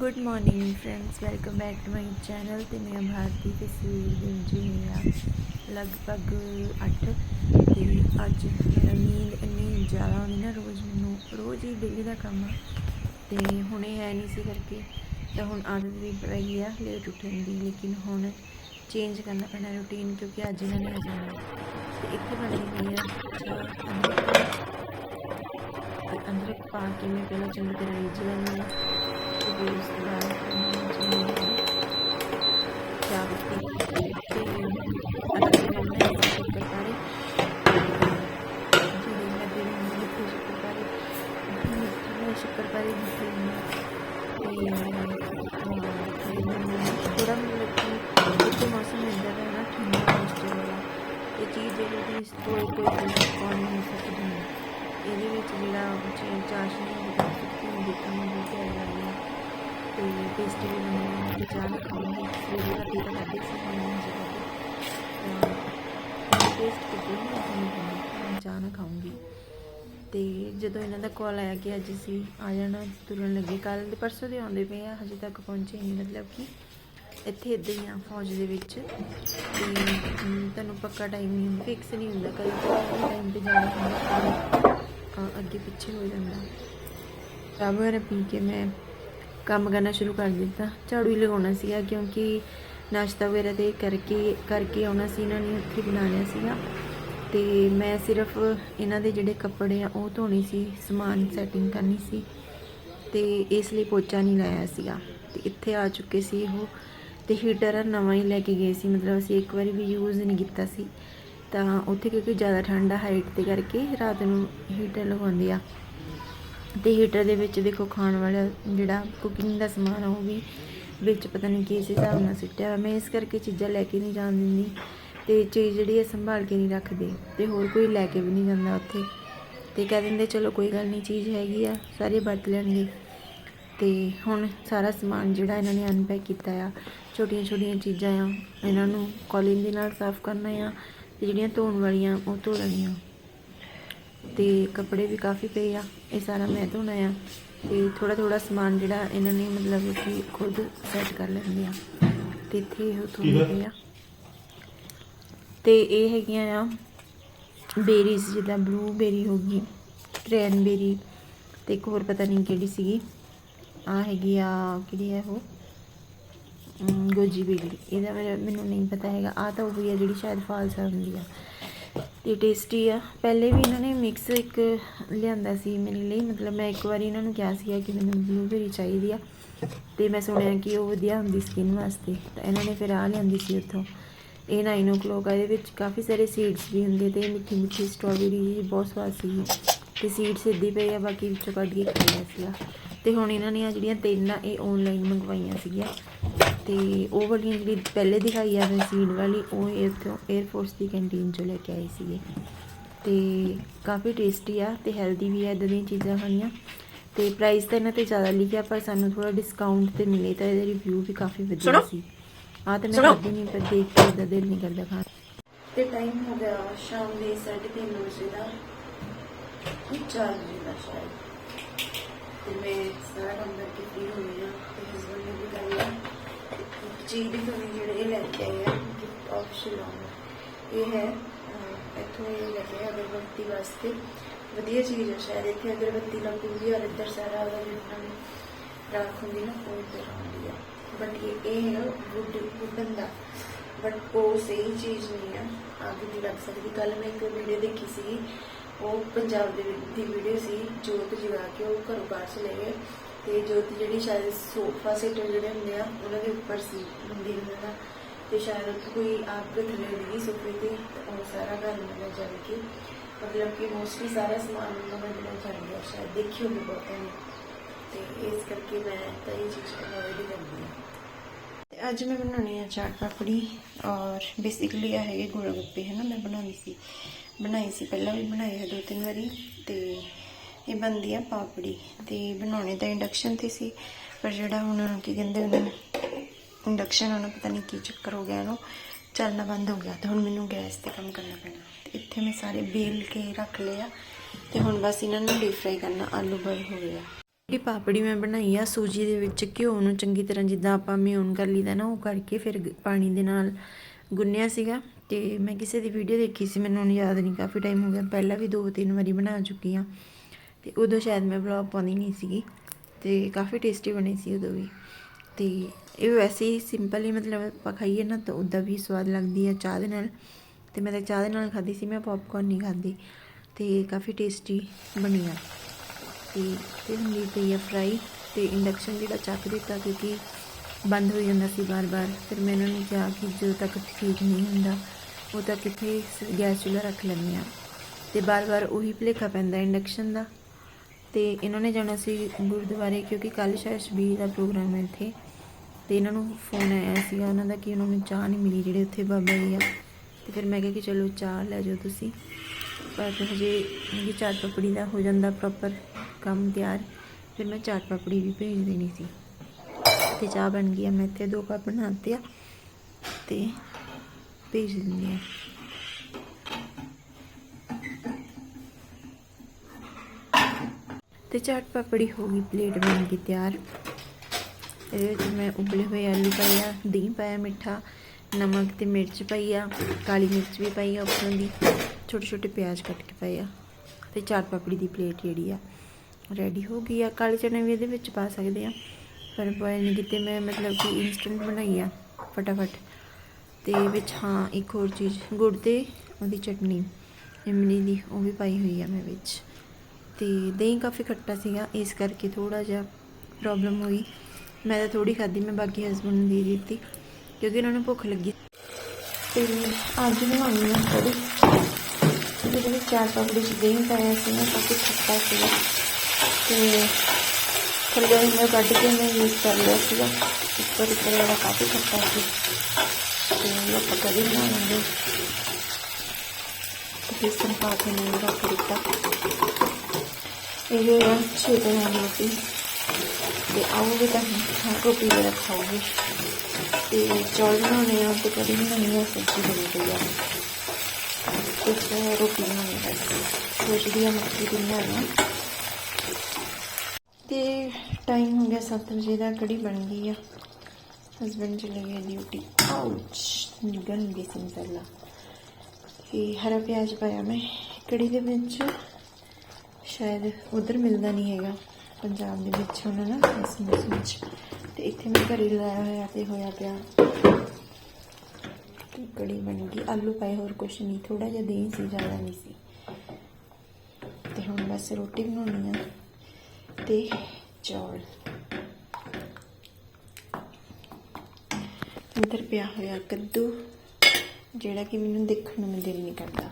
Good morning friends welcome back to my channel ਤੇ ਮੈਂ ਭਾਰਤੀ ਤਸਵੀਰ ਸਵੇਰ ਦੇ ਜੀ ਮੇਰਾ ਲਗਭਗ 8 ਤੇ ਅੱਜ ਮੇਰਾ ਨੀਂਦ ਇੰਨੀ ਜ਼ਿਆਦਾ ਆਉਂਦੀ ਨਾ ਰੋਜ਼ ਮੈਨੂੰ ਰੋਜ਼ ਹੀ ਡੇਲੀ ਦਾ ਕੰਮ ਆ ਤੇ ਹੁਣੇ ਹੈ ਨਹੀਂ ਸੀ ਕਰਕੇ ਤਾਂ ਹੁਣ ਆਦਤ ਵੀ ਪੈ ਗਈ ਆ ਲੇਟ ਉੱਠਣ ਦੀ ਲੇਕਿਨ ਹੁਣ ਚੇਂਜ ਕਰਨਾ ਪੈਣਾ ਰੂਟੀਨ ਕਿਉਂਕਿ ਅੱਜ ਇਹਨਾਂ ਨੇ ਆ ਜਾਣਾ ਤੇ ਇੱਥੇ ਬਣ ਗਈ ਆ ਅੰਦਰ ਪਾ ਕੇ ਮੈਂ ਪਹਿਲਾਂ ਚੰਗੀ ਤਰ੍ਹਾਂ ਰਿੱਝ ਲੈਂਦੀ ਹਾਂ ਤੇ ਉਸ ਤੋਂ ਬਾਅਦ ਚਾਹ ਪੱਤੀ ਤੇ ਅੰਦਰ ਦੇ ਮੰਮਾ ਨੇ ਸ਼ੱਕਰ ਜਿਹੜੇ ਲੱਗੇ ਨੇ ਮਿੱਠੇ ਸ਼ੱਕਰ ਪਾਰੇ ਮਿੱਠੇ ਸ਼ੱਕਰ ਪਾਰੇ ਮਿੱਠੇ ਤੇ ਥੋੜਾ ਮੈਨੂੰ ਲੱਗੀ ਕਿ ਮੌਸਮ ਇੱਦਾਂ ਦਾ ਨਾ ਠੰਡਾ ਮੌਸਮ ਵਾਲਾ ਇਹ ਚੀਜ਼ ਜਿਹੜੀ ਇਸ ਤੋਂ ਕੋਈ ਕੌਣ ਨਹੀਂ ਸਕਦੀ ਇਹਦੇ ਵਿੱਚ ਜਿਹੜਾ ਚੀਜ਼ ਚਾਸ਼ਨੀ ਹੈ ਉਹ ਹੁੰਦੀ ਹੈ ਤੇ ਟੇਸਟੀ ਵੀ ਬਣਦੀ ਹੈ ਤੇ ਚਾਹ ਨਾਲ ਖਾਉਂਗੀ ਸਵੇਰੇ ਦਾ ਪੀਤਾ ਕਰਦੀ ਸੀ, ਹੁਣ ਨਹੀਂ ਜੀ ਟੇਸਟ ਕੀਤੀ ਹੈ ਚਾਹ ਨਾਲ ਖਾਉਂਗੀ ਤੇ ਜਦੋਂ ਇਹਨਾਂ ਦਾ ਕਾਲ ਆਇਆ ਕਿ ਅੱਜ ਅਸੀਂ ਆ ਜਾਣਾ, ਤੁਰਨ ਲੱਗੇ ਕੱਲ ਦੇ ਪਰਸੋਂ ਦੇ ਆਉਂਦੇ ਪਏ ਆ, ਹਜੇ ਤੱਕ ਪਹੁੰਚੇ ਨਹੀਂ ਮਤਲਬ ਕਿ ਇੱਥੇ ਇੱਦਾਂ ਹੀ ਆ ਫੌਜ ਦੇ ਵਿੱਚ। ਤੇ ਤੁਹਾਨੂੰ ਪੱਕਾ ਟਾਈਮ ਨਹੀਂ ਫਿਕਸ ਨਹੀਂ ਹੁੰਦਾ ਕਈ ਟਾਈਮ ਤੇ ਜਾਣਾ ਹੁੰਦਾ ਅੱਗੇ ਪਿੱਛੇ ਹੋ ਜਾਂਦਾ। ਚਾਹ ਵਗੈਰਾ ਪੀ ਕੇ ਮੈਂ ਕੰਮ ਕਰਨਾ ਸ਼ੁਰੂ ਕਰ ਦਿੱਤਾ। ਝਾੜੂ ਹੀ ਲਗਾਉਣਾ ਸੀਗਾ ਕਿਉਂਕਿ ਨਾਸ਼ਤਾ ਵਗੈਰਾ ਤੇ ਕਰਕੇ ਕਰਕੇ ਆਉਣਾ ਸੀ, ਇਹਨਾਂ ਨੇ ਉੱਥੇ ਬਣਾ ਲਿਆ ਸੀਗਾ। ਤੇ ਮੈਂ ਸਿਰਫ ਇਹਨਾਂ ਦੇ ਜਿਹੜੇ ਕੱਪੜੇ ਆ, ਉਹ ਧੋਣੇ ਸੀ, ਸਮਾਨ ਸੈਟਿੰਗ ਕਰਨੀ ਸੀ। ਤੇ ਇਸ ਲਈ ਪੋਚਾ ਨਹੀਂ ਲਾਇਆ ਸੀਗਾ। ਤੇ ਇੱਥੇ ਆ ਚੁੱਕੇ ਸੀ ਉਹ ਤੇ ਹੀਟਰ ਨਵਾਂ ਹੀ ਲੈ ਕੇ ਗਏ ਸੀ। ਮਤਲਬ ਅਸੀਂ ਇੱਕ ਵਾਰੀ ਵੀ ਯੂਜ਼ ਨਹੀਂ ਕੀਤਾ ਸੀ। ਤਾਂ ਉੱਥੇ ਕਿਉਂਕਿ ਜ਼ਿਆਦਾ ਠੰਡਾ ਹਾਈਟ ਤੇ ਕਰਕੇ ਰਾਤ ਨੂੰ ਹੀਟਰ ਲਗਾਉਂਦੇ ਆ। ਤੇ ਹੀਟਰ ਦੇ ਵਿੱਚ ਦੇਖੋ ਖਾਣ ਵਾਲਾ ਜਿਹੜਾ ਕੁਕਿੰਗ ਦਾ ਸਮਾਨ ਆ, ਉਹ ਵੀ ਵਿੱਚ ਪਤਾ ਨਹੀਂ ਕਿਸ ਹਿਸਾਬ ਨਾਲ ਸਿੱਟਿਆ ਹੋਇਆ। ਮੈਂ ਇਸ ਕਰਕੇ ਚੀਜ਼ਾਂ ਲੈ ਕੇ ਨਹੀਂ ਜਾਣ ਦਿੰਦੀ ਤੇ ਚੀਜ਼ ਜਿਹੜੀ ਹੈ ਸੰਭਾਲ ਕੇ ਨਹੀਂ ਰੱਖਦੇ ਤੇ ਹੋਰ ਕੋਈ ਲੈ ਕੇ ਵੀ ਨਹੀਂ ਜਾਂਦਾ ਉੱਥੇ। ਤੇ ਕਹਿ ਦਿੰਦੇ ਚਲੋ ਕੋਈ ਗੱਲ ਨਹੀਂ, ਚੀਜ਼ ਹੈਗੀ ਆ, ਸਾਰੇ ਵਰਤ ਲੈਣਗੇ। ਤੇ ਹੁਣ ਸਾਰਾ ਸਮਾਨ ਜਿਹੜਾ ਇਹਨਾਂ ਨੇ ਅਨਪੈਕ ਕੀਤਾ ਆ ਛੋਟੀਆਂ ਛੋਟੀਆਂ ਚੀਜ਼ਾਂ ਆ, ਇਹਨਾਂ ਨੂੰ ਕੋਲਿਨ ਦੇ ਨਾਲ ਸਾਫ਼ ਕਰਨਾ ਆ ਤੇ ਜਿਹੜੀਆਂ ਧੋਣ ਵਾਲੀਆਂ ਉਹ ਧੋ ਲੈਣੀਆਂ। ਤੇ ਕੱਪੜੇ ਵੀ ਕਾਫੀ ਪਏ ਆ। ਇਹ ਸਾਰਾ ਮੈਂ ਧੋਣਾ ਆ ਤੇ ਥੋੜਾ ਥੋੜਾ ਸਮਾਨ ਜਿਹੜਾ ਇਹਨਾਂ ਨੇ ਮਤਲਬ ਕਿ ਖੁਦ ਸੈੱਟ ਕਰ ਲੈਂਦੇ ਆ। ਤੇ ਇੱਥੇ ਇਹ ਧੋਣੇ ਆ। ਤੇ ਇਹ ਹੈਗੀਆਂ ਆ ਬੇਰੀਜ਼ ਜਿੱਦਾਂ ਬਲੂਬੇਰੀ ਹੋ ਗਈ ਕ੍ਰੈਨਬੇਰੀ ਤੇ ਇੱਕ ਹੋਰ ਪਤਾ ਨਹੀਂ ਕਿਹੜੀ ਸੀਗੀ। ਆ ਹੈਗੀ ਆ ਕਿਹੜੀ ਹੈ ਉਹ? ਗੋਜੀ ਬੇਰੀ ਇਹਦਾ ਮੈਨੂੰ ਨਹੀਂ ਪਤਾ ਹੈਗਾ। ਆ ਤਾਂ ਉਹ ਵੀ ਆ ਜਿਹੜੀ ਸ਼ਾਇਦ ਫਾਲਸਾ ਹੁੰਦੀ ਆ। ਤੇ ਟੇਸਟੀ ਆ। ਪਹਿਲੇ ਵੀ ਇਹਨਾਂ ਨੇ ਮਿਕਸ ਇੱਕ ਲਿਆਂਦਾ ਸੀ ਮੇਰੇ ਲਈ। ਮਤਲਬ ਮੈਂ ਇੱਕ ਵਾਰੀ ਇਹਨਾਂ ਨੂੰ ਕਿਹਾ ਸੀਗਾ ਕਿ ਮੈਨੂੰ ਬਲੂਬੇਰੀ ਚਾਹੀਦੀ ਆ। ਤੇ ਮੈਂ ਸੁਣਿਆ ਕਿ ਉਹ ਵਧੀਆ ਹੁੰਦੀ ਸਕਿਨ ਵਾਸਤੇ। ਤਾਂ ਇਹਨਾਂ ਨੇ ਫਿਰ ਆ ਲਿਆਂਦੀ ਸੀ ਉੱਥੋਂ। ਇਹ 9 o'clock ਆ, ਇਹਦੇ ਵਿੱਚ ਕਾਫੀ ਸਾਰੇ ਸੀਡਸ ਵੀ ਹੁੰਦੇ ਤੇ ਮਿੱਠੀ ਮਿੱਠੀ ਸਟ੍ਰਾਬੇਰੀ ਬਹੁਤ ਸਵਾਦ ਸੀ ਤੇ ਸੀਡਸ ਇੱਦੀ ਪਈ ਆ, ਬਾਕੀ ਵਿੱਚੋਂ ਕੱਢ ਕੇ ਖਾ ਲਿਆ ਸੀਗਾ। ਤੇ ਹੁਣ ਇਹਨਾਂ ਨੇ ਆ ਜਿਹੜੀਆਂ ਤਿੰਨ ਆ ਇਹ ਆਨਲਾਈਨ ਮੰਗਵਾਈਆਂ ਸੀਗੀਆਂ। ਤੇ ਉਹ ਵਾਲੀ ਜਿਹੜੀ ਪਹਿਲੇ ਦਿਖਾਈ ਆ ਸੀਡ ਵਾਲੀ ਉਹ ਇੱਥੋਂ 에ਅਰਫੋਰਸ ਦੀ ਕੈਂਟੀਨ ਚੋਂ ਲੈ ਕੇ ਆਏ ਸੀਗੇ। ਤੇ ਕਾਫੀ ਟੇਸਟੀ ਆ ਤੇ ਹੈਲਦੀ ਵੀ ਆ ਇਦਾਂ ਦੀਆਂ ਚੀਜ਼ਾਂ ਖਾਣੀਆਂ। ਤੇ ਪ੍ਰਾਈਸ ਤਾਂ ਇਹਨਾਂ ਤੇ ਜ਼ਿਆਦਾ ਲਿਖਿਆ ਪਰ ਸਾਨੂੰ ਥੋੜਾ ਡਿਸਕਾਊਂਟ ਤੇ ਮਿਲੇ ਤਾਂ ਇਹਦੇ ਰਿਵਿਊ ਵੀ ਕਾਫੀ ਵਧੀਆ ਸੀ। ਆ ਤਾਂ ਮੈਂ ਕਦੀ ਨਹੀਂ ਪਰ ਦੇਖ ਕੇ ਇਹਦਾ ਦਿਲ ਨਹੀਂ ਕਰਦਾ ਖਾਣ ਤੇ ਟਾਈਮ ਹੋ ਗਿਆ ਸ਼ਾਮ ਦੇ 3:30 ਵਜੇ ਦਾ। 4 ਵਜੇ ਦਾ ਸ਼ਾਇਦ। ਤੇ ਮੈਂ ਸਾਰਾ ਕੰਮ ਕਰਕੇ ਫ੍ਰੀ ਹੋਈ ਹਾਂ ਤੇ ਹਸਬੰਦ ਨੇ ਵੀ ਕਰ ਲਿਆ ਚੀਜ਼ ਦੀ ਤੁਹਾਨੂੰ ਜਿਹੜੇ ਲੈ ਕੇ ਆਏ ਆ ਗਿਫਟ ਆਫ ਸ਼ਿਲੋਂਗ ਇਹ ਹੈ ਇੱਥੋਂ ਇਹ ਲੈ ਕੇ ਆਏ ਅਗਰਬੱਤੀ ਵਾਸਤੇ। ਵਧੀਆ ਚੀਜ਼ ਹੈ ਸ਼ਾਇਦ ਇੱਥੇ ਅਗਰਬੱਤੀ ਲੱਗਦੀ ਔਰ ਇੱਧਰ ਸਾਰਾ ਉਹਦਾ ਜਿਹੜਾ ਰਾਖ ਹੁੰਦੀ ਨਾ, ਉਹ ਇੱਧਰ ਆਉਂਦੀ ਆ ਬਟ ਇਹ ਇਹ ਹੈ ਵੁੱਡ ਵੁੱਡਨ ਦਾ। ਬਟ ਉਹ ਸਹੀ ਚੀਜ਼ ਨਹੀਂ ਆ ਆਗੇ ਨਹੀਂ ਲੱਗ ਸਕਦੀ। ਕੱਲ ਮੈਂ ਇੱਕ ਵੀਡੀਓ ਦੇਖੀ ਸੀ ਉਹ ਪੰਜਾਬ ਦੇ ਦੀ ਵੀਡੀਓ ਸੀ, ਜੋਤ ਜਗਾ ਕੇ ਉਹ ਘਰੋਂ ਬਾਹਰ ਚਲੇ ਗਏ। ਤੇ ਜੋਤ ਜਿਹੜੀ ਸ਼ਾਇਦ ਸੋਫਾ ਸੈਟ ਜਿਹੜੇ ਹੁੰਦੇ ਆ, ਉਹਨਾਂ ਦੇ ਉੱਪਰ ਸੀ ਹੁੰਦੀ ਉਹਨਾਂ ਦਾ ਤੇ ਸ਼ਾਇਦ ਉੱਥੇ ਕੋਈ ਆਗ ਦੇ ਥੱਲੇ ਡਿੱਗੀ ਸੋਫੇ ਤੇ ਉਹ ਸਾਰਾ ਘਰ ਮਿਲ ਜਾ ਕੇ, ਮਤਲਬ ਕਿ ਮੋਸਟਲੀ ਸਾਰਾ ਸਮਾਨ ਉਹਨਾਂ ਦਾ ਮਿਲ ਜਾ ਗਿਆ, ਸ਼ਾਇਦ ਦੇਖੀ ਹੋਣੀ ਬਹੁਤਿਆਂ ਨੇ ਤੇ ਇਸ ਕਰਕੇ ਮੈਂ ਤਾਂ ਇਹ ਚੀਜ਼ ਅਵੋਇਡ ਕਰਦੀ ਹਾਂ। ਅੱਜ ਮੈਂ ਬਣਾਉਣੀ ਆ ਚਾਟ ਪਾਪੜੀ ਔਰ ਬੇਸਿਕਲੀ ਇਹ ਹੈਗੇ ਗੋਲ ਗੱਪੇ ਹੈ ਨਾ ਮੈਂ ਬਣਾਉਣੀ ਸੀ। ਬਣਾਈ ਸੀ, ਪਹਿਲਾਂ ਵੀ ਬਣਾਏ ਹੈ ਦੋ ਤਿੰਨ ਵਾਰੀ ਤੇ ਇਹ ਬਣਦੀ ਆ ਪਾਪੜੀ ਤੇ ਬਣਾਉਣੇ ਤਾਂ ਇੰਡਕਸ਼ਨ ਤੇ ਸੀ, ਪਰ ਜਿਹੜਾ ਹੁਣ ਕੀ ਕਹਿੰਦੇ ਉਹਨੂੰ ਇੰਡਕਸ਼ਨ ਉਹਨੂੰ ਪਤਾ ਨਹੀਂ ਕੀ ਚੱਕਰ ਹੋ ਗਿਆ ਇਹਨੂੰ ਚੱਲਣਾ ਬੰਦ ਹੋ ਗਿਆ ਤੇ ਹੁਣ ਮੈਨੂੰ ਗੈਸ ਤੇ ਕੰਮ ਕਰਨਾ ਪੈਣਾ। ਤੇ ਇੱਥੇ ਮੈਂ ਸਾਰੇ ਬੇਲ ਕੇ ਰੱਖ ਲਿਆ ਤੇ ਹੁਣ ਬਸ ਇਹਨਾਂ ਨੂੰ ਡੀਪ ਫਰਾਈ ਕਰਨਾ, ਆਲੂ ਬੋਇਲ ਹੋ ਗਿਆ ਜਿਹੜੀ ਪਾਪੜੀ ਮੈਂ ਬਣਾਈ ਆ ਸੂਜੀ ਦੇ ਵਿੱਚ ਘਿਓ ਨੂੰ ਚੰਗੀ ਤਰ੍ਹਾਂ ਜਿੱਦਾਂ ਆਪਾਂ ਮਿਊਨ ਕਰ ਲਈਦਾ ਨਾ, ਉਹ ਕਰਕੇ ਫਿਰ ਪਾਣੀ ਦੇ ਨਾਲ ਗੁੰਨਿਆ ਸੀਗਾ ਤੇ ਮੈਂ ਕਿਸੇ ਦੀ ਵੀਡੀਓ ਦੇਖੀ ਸੀ, ਮੈਨੂੰ ਹੁਣ ਯਾਦ ਨਹੀਂ, ਕਾਫੀ ਟਾਈਮ ਹੋ ਗਿਆ, ਪਹਿਲਾਂ ਵੀ ਦੋ ਤਿੰਨ ਵਾਰੀ ਬਣਾ ਚੁੱਕੀ ਆ ਤੇ ਉਦੋਂ ਸ਼ਾਇਦ ਮੈਂ ਵਲੌਗ ਪਾਉਂਦੀ ਨਹੀਂ ਸੀਗੀ ਤੇ ਕਾਫੀ ਟੇਸਟੀ ਬਣੀ ਸੀ ਉਦੋਂ ਵੀ ਤੇ ਇਹ ਵੈਸੇ ਹੀ ਸਿੰਪਲ ਹੀ ਮਤਲਬ ਆਪਾਂ ਖਾਈਏ ਨਾ ਤਾਂ ਉਦਾਂ ਵੀ ਸਵਾਦ ਲੱਗਦੀ ਹੈ ਚਾਹ ਦੇ ਨਾਲ ਤੇ ਮੈਂ ਤਾਂ ਚਾਹ ਦੇ ਨਾਲ ਖਾਧੀ ਸੀ, ਮੈਂ ਪੌਪਕਾਰਨ ਨਹੀਂ ਖਾਧੀ ਤੇ ਕਾਫੀ ਟੇਸਟੀ ਬਣੀ ਆ। ਤੇ ਤੇ ਹੁੰਦੀ ਪਈ ਆ ਫਰਾਈ ਤੇ ਇੰਡਕਸ਼ਨ ਜਿਹੜਾ ਚੱਕ ਦਿੱਤਾ ਕਿਉਂਕਿ ਬੰਦ ਹੋ ਜਾਂਦਾ ਸੀ ਬਾਰ-ਬਾਰ, ਫਿਰ ਮੈਂ ਇਹਨਾਂ ਨੂੰ ਕਿਹਾ ਕਿ ਜਦੋਂ ਤੱਕ ਠੀਕ ਨਹੀਂ ਹੁੰਦਾ, ਉਦੋਂ ਤੱਕ ਇੱਥੇ ਗੈਸ ਚੁੱਲ੍ਹਾ ਰੱਖ ਲੈਂਦੇ ਆ ਤੇ ਬਾਰ-ਬਾਰ ਉਹੀ ਭੁਲੇਖਾ ਪੈਂਦਾ ਇੰਡਕਸ਼ਨ ਦਾ। ਤੇ ਇਹਨਾਂ ਨੇ ਜਾਣਾ ਸੀ ਗੁਰਦੁਆਰੇ ਕਿਉਂਕਿ ਕੱਲ ਸ਼ਾਇਦ ਸ਼ਬੀਰ ਦਾ ਪ੍ਰੋਗਰਾਮ ਹੈ ਇੱਥੇ। ਤੇ ਇਹਨਾਂ ਨੂੰ ਫੋਨ ਆਇਆ ਸੀਗਾ ਉਹਨਾਂ ਦਾ ਕਿ ਉਹਨਾਂ ਨੂੰ ਚਾਹ ਨਹੀਂ ਮਿਲੀ ਜਿਹੜੇ ਉੱਥੇ ਬਾਬਾ ਜੀ ਆ। ਤੇ ਫਿਰ ਮੈਂ ਕਿਹਾ ਕਿ ਚਲੋ ਚਾਹ ਲੈ ਜਾਓ ਤੁਸੀਂ। ਪਰ ਹਜੇ ਮੇਰੀ ਚਾਟ ਪਪੜੀ ਦਾ ਹੋ ਜਾਂਦਾ ਪ੍ਰੋਪਰ ਕੰਮ ਤਿਆਰ, ਫਿਰ ਮੈਂ ਚਾਟ ਪਾਪੜੀ ਵੀ ਭੇਜ ਦੇਣੀ ਸੀ। ਤੇ ਚਾਹ ਬਣ ਗਈ ਆ, ਮੈਂ ਇੱਥੇ ਦੋ ਕੱਪ ਬਣਾਤੇ ਆ ਤੇ ਭੇਜ ਦਿੰਦੀ ਆ। ਤੇ ਚਾਟ ਪਾਪੜੀ ਹੋ ਗਈ, ਪਲੇਟ ਬਣ ਗਈ ਤਿਆਰ। ਇਹਦੇ ਵਿੱਚ ਮੈਂ ਉਬਲੇ ਹੋਏ ਆਲੂ ਪਾਏ ਆ, ਦਹੀਂ ਪਾਇਆ ਮਿੱਠਾ, ਨਮਕ ਤੇ ਮਿਰਚ ਪਾਈ ਆ, ਕਾਲੀ ਮਿਰਚ ਵੀ ਪਾਈ ਆ ਉੱਪਰੋਂ ਦੀ ਛੋਟੇ ਛੋਟੇ ਪਿਆਜ਼ ਕੱਟ ਕੇ ਪਾਏ ਆ। ਤੇ ਚਾਟ ਪਾਪੜੀ ਦੀ ਪਲੇਟ ਜਿਹੜੀ ਆ ਰੈਡੀ ਹੋ ਗਈ ਆ। ਕਾਲੇ ਚਨੇ ਵੀ ਇਹਦੇ ਵਿੱਚ ਪਾ ਸਕਦੇ ਆ। ਪਰ ਬੋਇਲ ਨਹੀਂ ਕੀਤੇ, ਮੈਂ ਮਤਲਬ ਕਿ ਇਨਸਟੈਂਟ ਬਣਾਈ ਆ, ਫਟਾਫਟ। ਤੇ ਵਿੱਚ ਹਾਂ, ਇੱਕ ਹੋਰ ਚੀਜ਼, ਗੁੜ ਤੇ ਉਹਦੀ ਚਟਨੀ, ਇਮਲੀ ਦੀ, ਉਹ ਵੀ ਪਾਈ ਹੋਈ ਆ ਮੈਂ ਵਿੱਚ। ਤੇ ਦਹੀਂ ਕਾਫੀ ਖੱਟਾ ਸੀਗਾ, ਇਸ ਕਰਕੇ ਥੋੜਾ ਜਿਹਾ ਪ੍ਰੋਬਲਮ ਹੋਈ। ਮੈਂ ਤਾਂ ਥੋੜੀ ਖਾਧੀ, ਮੈਂ ਬਾਕੀ ਹਸਬੰਡ ਨੂੰ ਦੇ ਦਿੱਤੀ, ਕਿਉਂਕਿ ਉਹਨਾਂ ਨੂੰ ਭੁੱਖ ਲੱਗੀ। ਤੇ ਅੱਜ ਬਣਾਉਣੀ ਆ ਕੜੀ ਇਹਦੇ ਵਿੱਚ ਚਾਰ ਪਾਪੜੀ ਚ ਦਹੀਂ ਪਾਇਆ ਸੀ ਨਾ ਕਾਫੀ ਖੱਟਾ ਸੀਗਾ। ਤੇ ਥੱਲੇ ਮੈਂ ਕੱਢ ਕੇ ਮੈਂ ਯੂਜ਼ ਕਰ ਲਿਆ ਸੀਗਾ, ਉੱਪਰ ਉੱਪਰ ਵਾਲਾ ਕਾਫੀ ਖੱਟਾ ਸੀ, ਤੇ ਇਹ ਆਪਾਂ ਕੜੀ ਬਣਾਵਾਂਗੇ। ਤੇ ਬੇਸਨ ਪਾ ਕੇ ਮੈਂ ਰੱਖ ਦਿੱਤਾ। ਇਹ ਜਿਹੜਾ ਛੇਤੇ ਨਾਲ ਰੋਟੀ। ਤੇ ਆਉਗੇ ਤਾਂ ਹਾਂ ਰੋਟੀ ਦੇ ਰੱਖਾਂਗੇ ਤੇ ਚੌਲ ਬਣਾਉਣੇ ਆ, ਤੇ ਕੜੀ ਬਣਾਉਣੀ ਆ ਸਬਜ਼ੀ ਬਣੀ ਪਈ ਆ। ਤੇ ਰੋਟੀ ਬਣਾਉਣੀ ਹੈ ਸੋਚਦੀ ਆ ਮੱਕੀ ਦੀ ਬਣਾਉਣਾ ਤੇ ਟਾਈਮ ਹੋ ਗਿਆ 7 ਵਜੇ ਦਾ ਕੜੀ ਬਣ ਗਈ ਆ। ਹਸਬੰਡ ਚਲੇ ਗਏ ਡਿਊਟੀ ਆਉਚ ਨਿਗਲ ਗਈ ਸੀ ਪਹਿਲਾਂ। ਇਹ ਹਰਾ ਪਿਆਜ਼ ਪਾਇਆ ਮੈਂ। ਕੜੀ ਦੇ ਵਿੱਚ ਸ਼ਾਇਦ ਉਧਰ ਮਿਲਦਾ ਨਹੀਂ ਹੈਗਾ ਪੰਜਾਬ ਦੇ ਵਿੱਚ ਉਹਨਾਂ ਨਾ ਇਸ ਮੌਸਮ ਵਿੱਚ। ਤੇ ਇੱਥੇ ਮੈਂ ਘਰੇ ਲਾਇਆ ਹੋਇਆ ਤੇ ਹੋਇਆ ਪਿਆ। ਤੇ ਕੜੀ ਬਣ ਗਈ। ਆਲੂ ਪਾਏ ਹੋਰ ਕੁਛ ਨਹੀਂ। ਥੋੜਾ ਜਿਹਾ ਦਹੀਂ ਸੀ ਜ਼ਿਆਦਾ ਨਹੀਂ ਸੀ। ਤੇ ਹੁਣ ਬਸ ਰੋਟੀ ਬਣਾਉਣੀ ਆ। ਤੇ ਚੌਲ। ਅੰਦਰ ਪਿਆ ਹੋਇਆ ਕੱਦੂ ਜਿਹੜਾ ਕਿ ਮੈਨੂੰ ਦੇਖਣ ਨੂੰ ਦਿਲ ਨਹੀਂ ਕਰਦਾ।